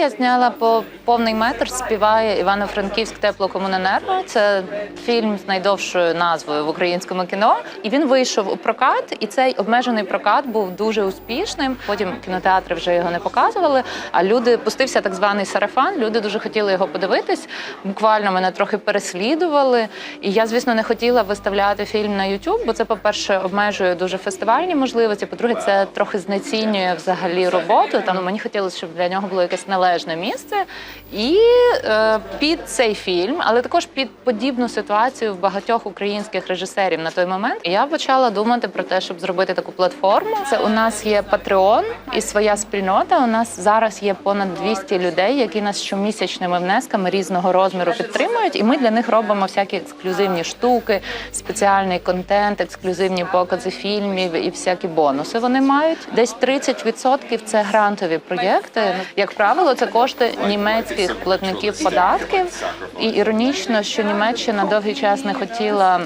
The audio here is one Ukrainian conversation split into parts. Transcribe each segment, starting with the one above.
я зняла по повний метр. Співає Івано-Франківськ теплокомуненерго. Це фільм з найдовшою назвою в українському кіно. І він вийшов у прокат, і цей обмежений прокат був дуже успішним. Потім кінотеатри вже його не показували. А люди пустився так званий сарафан. Люди дуже хотіли його подивитись. Буквально мене трохи переслідували. І я, звісно, не хотіла виставляти фільм на YouTube, бо це, по-перше, обмежує дуже фестивальні можливості. По-друге, це трохи знецінює взагалі роботу. Там мені хотілося, щоб для нього було якесь належне місце. І е, під цей фільм, але також під подібну ситуацію в багатьох українських режисерів на той момент, я почала думати про те, щоб зробити таку платформу. Це у нас є Patreon і своя спільнота. У нас зараз є понад 200 людей, які нас щомісячними внесками різного розміру підтримують. І ми для них робимо всякі ексклюзивні штуки, спеціальний контент, ексклюзивні покази фільмів і всякі бонуси. Вони мають десь 30% – це грантові проєкти. Як правило, це кошти німецьких платників податків. І іронічно, що Німеччина довгий час не хотіла.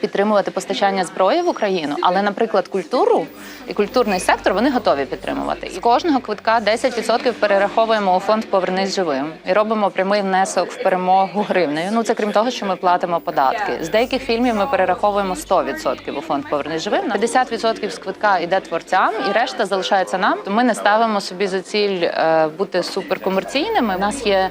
Підтримувати постачання зброї в Україну, але, наприклад, культуру і культурний сектор вони готові підтримувати. З кожного квитка 10% перераховуємо у фонд Повернись живим і робимо прямий внесок в перемогу гривнею. Ну це крім того, що ми платимо податки. З деяких фільмів ми перераховуємо 100% у фонд Повернись живим. 50% з квитка йде творцям, і решта залишається нам. То ми не ставимо собі за ціль е, бути суперкомерційними. У нас є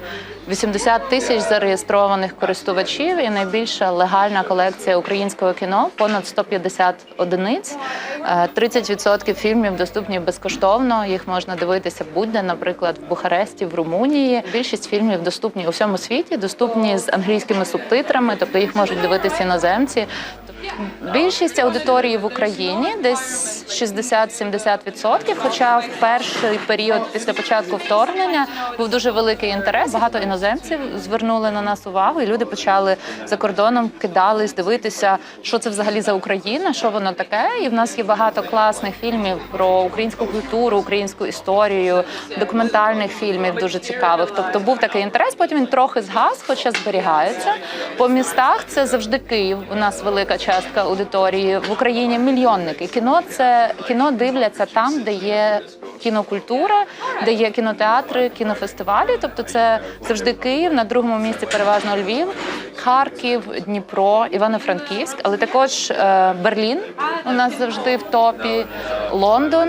80 тисяч зареєстрованих користувачів і найбільша легальна колекція українського кіно понад 150 одиниць. Е, 30% фільмів доступні безкоштовно. Їх можна дивитися будь-де, наприклад, в Бухаресті, в Румунії. Більшість фільмів доступні у всьому світі, доступні з англійськими субтитрами, тобто їх можуть дивитися іноземці. Більшість аудиторії в Україні десь 60-70%, Хоча в перший період після початку вторгнення був дуже великий інтерес. Багато іноземців звернули на нас увагу, і люди почали за кордоном кидались дивитися, що це взагалі за Україна, що воно таке. І в нас є багато класних фільмів про українську культуру, українську історію, документальних фільмів дуже цікавих. Тобто був такий інтерес. Потім він трохи згас, хоча зберігається. По містах це завжди Київ. У нас велика частка аудиторії в Україні. Мільйонники. Кіно це кіно дивляться там, де є кінокультура, де є кінотеатри, кінофестивалі. Тобто, це завжди Київ, на другому місці переважно Львів, Харків, Дніпро, Івано-Франківськ, але також е, Берлін у нас завжди в топі, Лондон.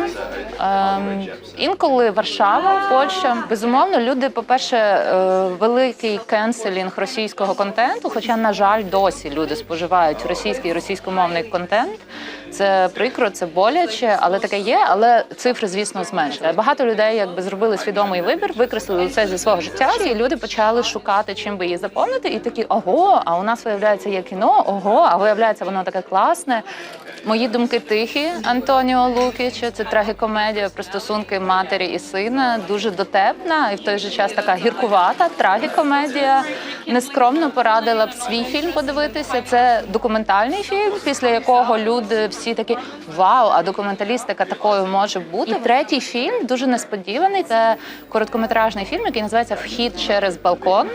Ем, інколи Варшава, Польща. Безумовно, люди, по-перше, е, великий кенселінг російського контенту. Хоча, на жаль, досі люди споживають російський і російськомовний контент. Це прикро, це боляче, але таке є. Але цифри, звісно, зменшили. Багато людей якби зробили свідомий вибір, викреслили це зі свого життя. І люди почали шукати, чим би її заповнити. І такі ого, а у нас виявляється є кіно, ого, а виявляється, воно таке класне. Мої думки тихі Антоніо Лукіча. Це трагікомедія про стосунки матері і сина. Дуже дотепна і в той же час така гіркувата трагікомедія. Нескромно порадила б свій фільм подивитися. Це документальний фільм, після якого люди всі такі вау, а документалістика такою може бути. І третій фільм дуже несподіваний. Це короткометражний фільм, який називається Вхід через балкон.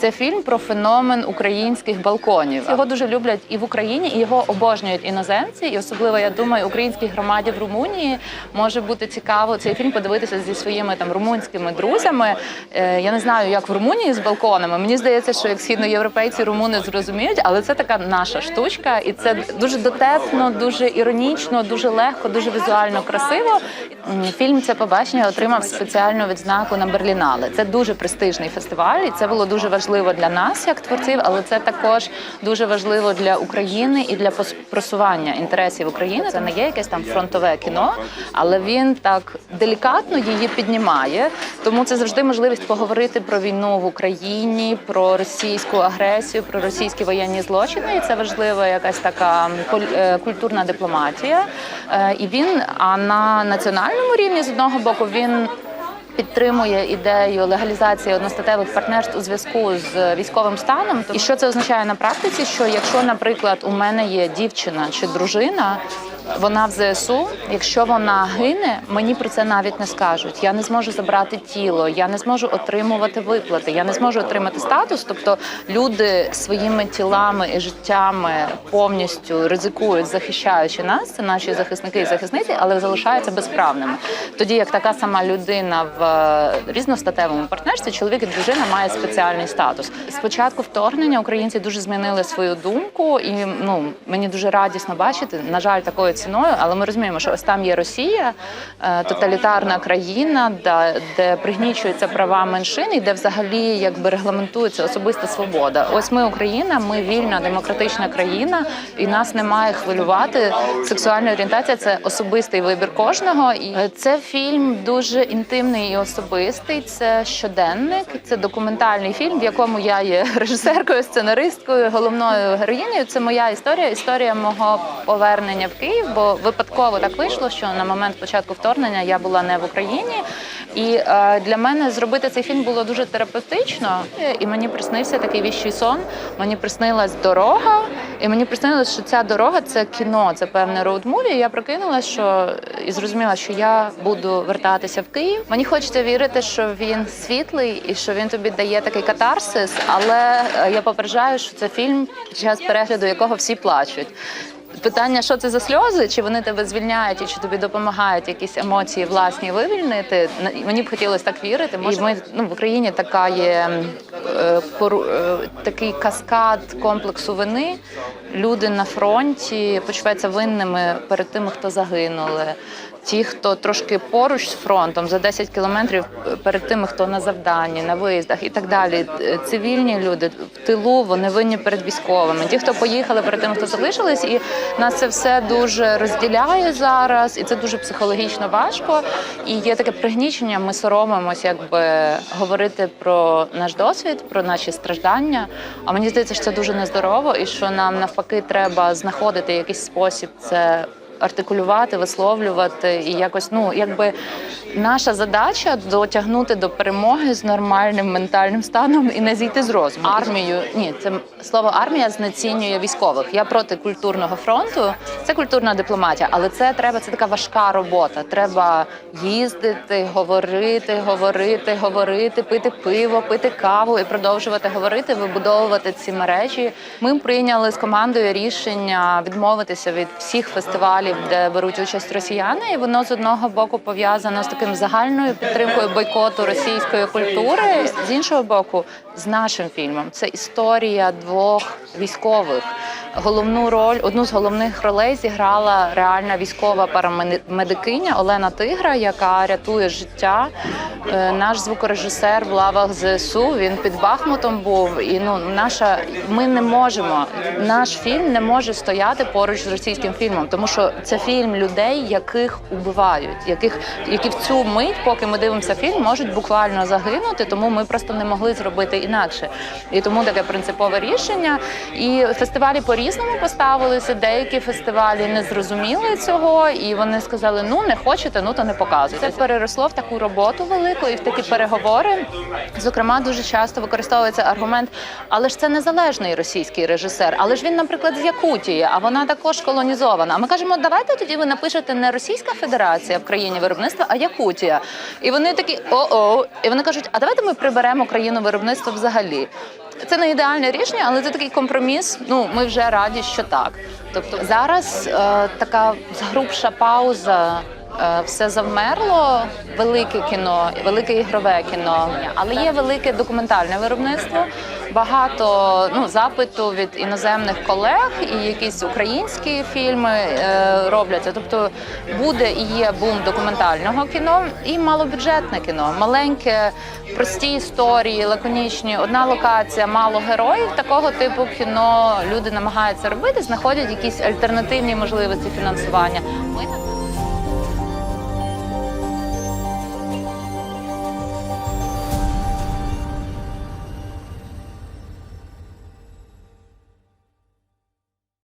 Це фільм про феномен українських балконів. Його дуже люблять і в Україні, і його обожнюють іноземці. І особливо я думаю, українській громаді в Румунії може бути цікаво цей фільм подивитися зі своїми там румунськими друзями. Е, я не знаю, як в Румунії з балконами. Мені здається, що як східноєвропейці румуни зрозуміють, але це така наша штучка, і це дуже дотепно, дуже іронічно, дуже легко, дуже візуально красиво. Фільм це побачення отримав спеціальну відзнаку на Берлінале. Це дуже престижний фестиваль, і це було дуже важливо для нас, як творців, але це також дуже важливо для України і для просування інтересів України. Це не є якесь там фронтове кіно, але він так делікатно її піднімає. Тому це завжди можливість поговорити про війну в Україні, про російську агресію, про російські воєнні злочини. І це важлива якась така е, культурна дипломатія. Е, І він а на національному рівні з одного боку він. Підтримує ідею легалізації одностатевих партнерств у зв'язку з військовим станом. І що це означає на практиці? Що якщо, наприклад, у мене є дівчина чи дружина, Вона в ЗСУ. Якщо вона гине, мені про це навіть не скажуть. Я не зможу забрати тіло, я не зможу отримувати виплати, я не зможу отримати статус. Тобто люди своїми тілами і життями повністю ризикують, захищаючи нас. Це наші захисники і захисниці, але залишаються безправними. Тоді як така сама людина в е, різностатевому партнерстві, чоловік і дружина має спеціальний статус. Спочатку вторгнення українці дуже змінили свою думку, і ну мені дуже радісно бачити. На жаль, такою ціною, але ми розуміємо, що ось там є Росія, е, тоталітарна країна, де, пригнічуються права меншин, і де взагалі якби регламентується особиста свобода. Ось ми Україна, ми вільна демократична країна, і нас не має хвилювати. Сексуальна орієнтація це особистий вибір кожного. І це фільм дуже інтимний і особистий. Це щоденник, це документальний фільм, в якому я є режисеркою, сценаристкою, головною героїнею. Це моя історія, історія мого повернення в Київ. Бо випадково так вийшло, що на момент початку вторгнення я була не в Україні. І е, для мене зробити цей фільм було дуже терапевтично. І мені приснився такий віщий сон. Мені приснилась дорога, і мені приснилось, що ця дорога це кіно, це певне роуд-муві. Я прокинулася, що і зрозуміла, що я буду вертатися в Київ. Мені хочеться вірити, що він світлий і що він тобі дає такий катарсис. Але е, я попереджаю, що це фільм, під час перегляду якого всі плачуть. Питання, що це за сльози, чи вони тебе звільняють, і чи тобі допомагають якісь емоції власні вивільнити. Мені б хотілося так вірити. І ми ну в Україні така є е, пору- е, такий каскад комплексу вини. Люди на фронті почуваються винними перед тими, хто загинули. Ті, хто трошки поруч з фронтом за 10 кілометрів перед тими, хто на завданні, на виїздах і так далі. Е, Цивільні люди в тилу вони винні перед військовими. Ті, хто поїхали перед тими, хто залишились, і нас це все дуже розділяє зараз, і це дуже психологічно важко. І є таке пригнічення. Ми соромимось, якби говорити про наш досвід, про наші страждання. А мені здається, що це дуже нездорово, і що нам навпаки треба знаходити якийсь спосіб це артикулювати, висловлювати і якось, ну якби наша задача дотягнути до перемоги з нормальним ментальним станом і не зійти з розуму. Армію ні, це слово армія знецінює військових. Я проти культурного фронту. Це культурна дипломатія, але це треба. Це така важка робота. Треба їздити, говорити, говорити, говорити, пити пиво, пити каву і продовжувати говорити, вибудовувати ці мережі. Ми прийняли з командою рішення відмовитися від всіх фестивалів, де беруть участь росіяни, і воно з одного боку пов'язано з таким загальною підтримкою бойкоту російської культури. З іншого боку, з нашим фільмом це історія двох військових. Головну роль, одну з головних ролей зіграла реальна військова парамедикиня Олена Тигра, яка рятує життя. Е, Наш звукорежисер в лавах ЗСУ. Він під Бахмутом був. І ну наша ми не можемо. Наш фільм не може стояти поруч з російським фільмом, тому що це фільм людей, яких убивають, яких які в цю мить, поки ми дивимося фільм, можуть буквально загинути. Тому ми просто не могли зробити інакше. І тому таке принципове рішення. І фестивалі по-різному поставилися. Деякі фестивалі не зрозуміли цього, і вони сказали: ну не хочете, ну то не показуйте. Це переросло в таку роботу велику і в такі переговори. Зокрема, дуже часто використовується аргумент, але ж це незалежний російський режисер, але ж він, наприклад, з Якутії, а вона також колонізована. А ми кажемо, давайте тоді ви напишете не Російська Федерація в країні виробництва, а Якутія. І вони такі о-о. І вони кажуть, а давайте ми приберемо країну виробництва взагалі. Це не ідеальне рішення, але це такий компроміс. Ну ми вже раді, що так. Тобто зараз е, така згрубша пауза. Е, Все завмерло, велике кіно, велике ігрове кіно, але є велике документальне виробництво. Багато ну запиту від іноземних колег і якісь українські фільми е, робляться. Тобто буде і є бум документального кіно і малобюджетне кіно, маленьке, прості історії, лаконічні, одна локація, мало героїв. Такого типу кіно люди намагаються робити, знаходять якісь альтернативні можливості фінансування. Ми